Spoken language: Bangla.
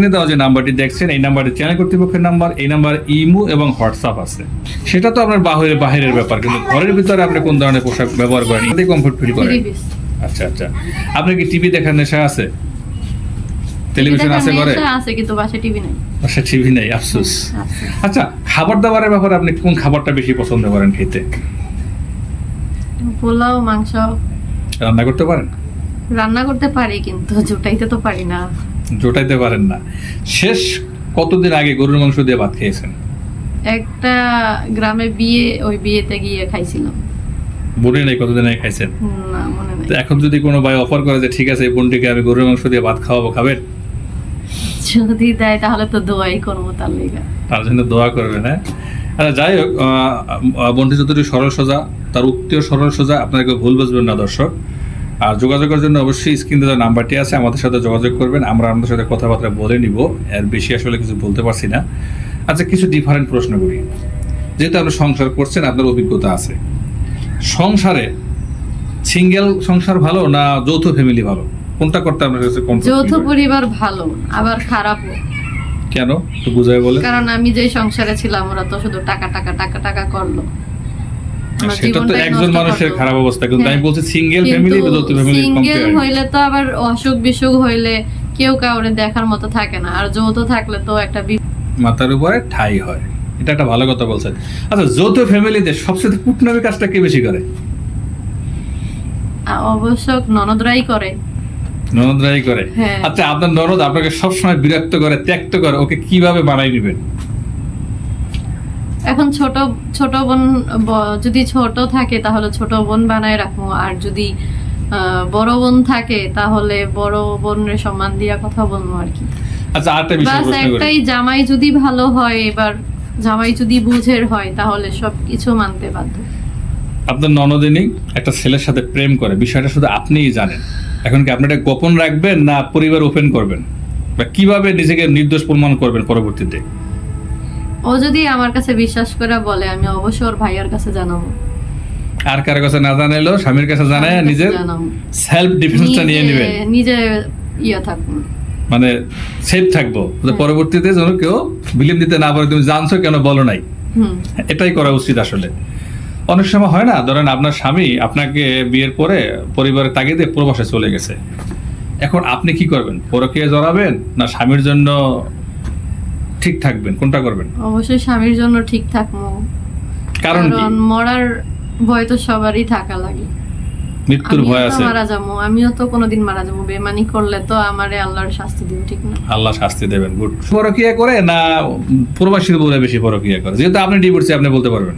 স্ক্রিনে দেওয়া যে নাম্বারটি দেখছেন এই নাম্বারটি চ্যানেল কর্তৃপক্ষের নাম্বার এই নাম্বার ইমো এবং হোয়াটসঅ্যাপ আছে। সেটা তো আপনার বাহিরের বাহিরের ব্যাপার কিন্তু ঘরের ভিতরে আপনি কোন ধরনের পোশাক ব্যবহার করেন? এতে কমফোর্ট ফিল করেন আচ্ছা আচ্ছা। কি টিভি দেখার নেশা আছে? টেলিভিশন আছে ঘরে? আছে কিন্তু বাসায় টিভি নাই। বাসায় টিভি নেই আফসোস। আচ্ছা খাবার দাবারের ব্যাপারে আপনি কোন খাবারটা বেশি পছন্দ করেন খেতে? পোলাও মাংস। রান্না করতে পারেন? রান্না করতে পারি কিন্তু জোটাইতে তো পারি না। জোটাইতে পারেন না। শেষ কতদিন আগে গরুর মাংস দিয়ে ভাত খেয়েছেন? একটা গ্রামে বিয়ে ওই বিয়েতে গিয়ে খাইছিলাম। মনে নেই কতদিন আগে খাইছেন? মনে এখন যদি কোনো ভাই অফার করে যে ঠিক আছে এই বোনটিকে আমি গরুর মাংস দিয়ে ভাত খাওয়াবো খাবেন? যদি দেয় তাহলে তো দোয়াই করব তার লেগা। তার জন্য দোয়া করবেন হ্যাঁ? আচ্ছা যাই হোক বোনটি সরল সোজা তার উত্তীয় সরল সোজা আপনারা কেউ ভুল বুঝবেন না দর্শক। আর যোগাযোগের জন্য অবশ্যই স্ক্রিনে যে নাম্বারটি আছে আমাদের সাথে যোগাযোগ করবেন। আমরা আমাদের সাথে কথাবার্তা বলে নিব। এর বেশি আসলে কিছু বলতে পারছি না। আচ্ছা কিছু ডিফারেন্ট প্রশ্ন করি। যেহেতু আপনি সংসার করছেন আপনার অভিজ্ঞতা আছে। সংসারে সিঙ্গেল সংসার ভালো না যৌথ ফ্যামিলি ভালো? কোনটা করতে আপনার কাছে যৌথ পরিবার ভালো আবার খারাপও। কেন? একটু বুঝাই বলে কারণ আমি যে সংসারে ছিলাম ওরা তো শুধু টাকা টাকা টাকা টাকা করল। সেটা তো একজন মানুষের খারাপ অবস্থা কিন্তু আমি হ্যাঁ। বলছি সিঙ্গেল ফ্যামিলি যৌথ ফ্যামিলি সিঙ্গেল হইলে তো আবার অসুখ বিসুখ হইলে কেউ কাউরে দেখার মতো থাকে না। আর যৌথ থাকলে তো একটা মাথার উপরে ঠাই হয়। এটা একটা ভালো কথা বলছেন। আচ্ছা যৌথ ফ্যামিলিতে সবচেয়ে কাজটা কে বেশি করে? অবশ্য ননদরাই করে। ননদরাই করে। হ্যাঁ। আচ্ছা আপনার ননদ আপনাকে সবসময় বিরক্ত করে ত্যক্ত করে ওকে কীভাবে বানাই নেবেন? এখন ছোট ছোট বোন যদি ছোট থাকে তাহলে ছোট বোন বানায় রাখব। আর যদি বড় বোন থাকে তাহলে বড় বোনের সম্মান দিয়া কথা বলব আর কি। আচ্ছা আরেকটা বিষয় প্রশ্ন করি। একটাই জামাই যদি ভালো হয় এবার জামাই যদি বুঝের হয় তাহলে সবকিছু মানতে বাধ্য। আপনার ননদিনী একটা ছেলের সাথে প্রেম করে বিষয়টা শুধু আপনিই জানেন। এখন কি আপনি এটা গোপন রাখবেন না পরিবার ওপেন করবেন? বা কীভাবে নিজেকে নির্দোষ প্রমাণ করবেন পরবর্তীতে? ও যদি আমার কাছে বিশ্বাস করে বলে আমি অবশ্যই ওর ভাইয়ার কাছে জানাব। আর কারও কাছে না জানাইলেও স্বামীর কাছে জানায় নিজের সেলফ ডিফেন্সটা নিয়ে নিজে- নেবেন নিজে ইয়ে থাকুন মানে সেফ থাকব। যে পরবর্তীতে যেন কেউ বিলিম দিতে না পারে তুমি জানছো কেন বলো নাই। হুম। এটাই করা উচিত আসলে। অনেক সময় হয় না ধরেন আপনার স্বামী আপনাকে বিয়ের পরে পরিবারের তাগিদে প্রবাসে চলে গেছে। এখন আপনি কি করবেন? পরকে জড়াবেন না স্বামীর জন্য ঠিক থাকবেন কোনটা করবেন? অবশ্যই স্বামীর জন্য ঠিক থাকব। কারণ কি? মরার ভয় তো সবারই থাকা লাগে। মৃত্যুর ভয় আছে। মারা যাব আমিও তো কোনোদিন মারা যাব। বেমানি করলে তো আমারে আল্লাহর শাস্তি দিবেন ঠিক না? আল্লাহ শাস্তি দেবেন গুড। পরকিয়া করে না প্রবাসীর বলে বেশি পরকিয়া করে। যেহেতু আপনি ডিভোর্সে আপনি বলতে পারবেন।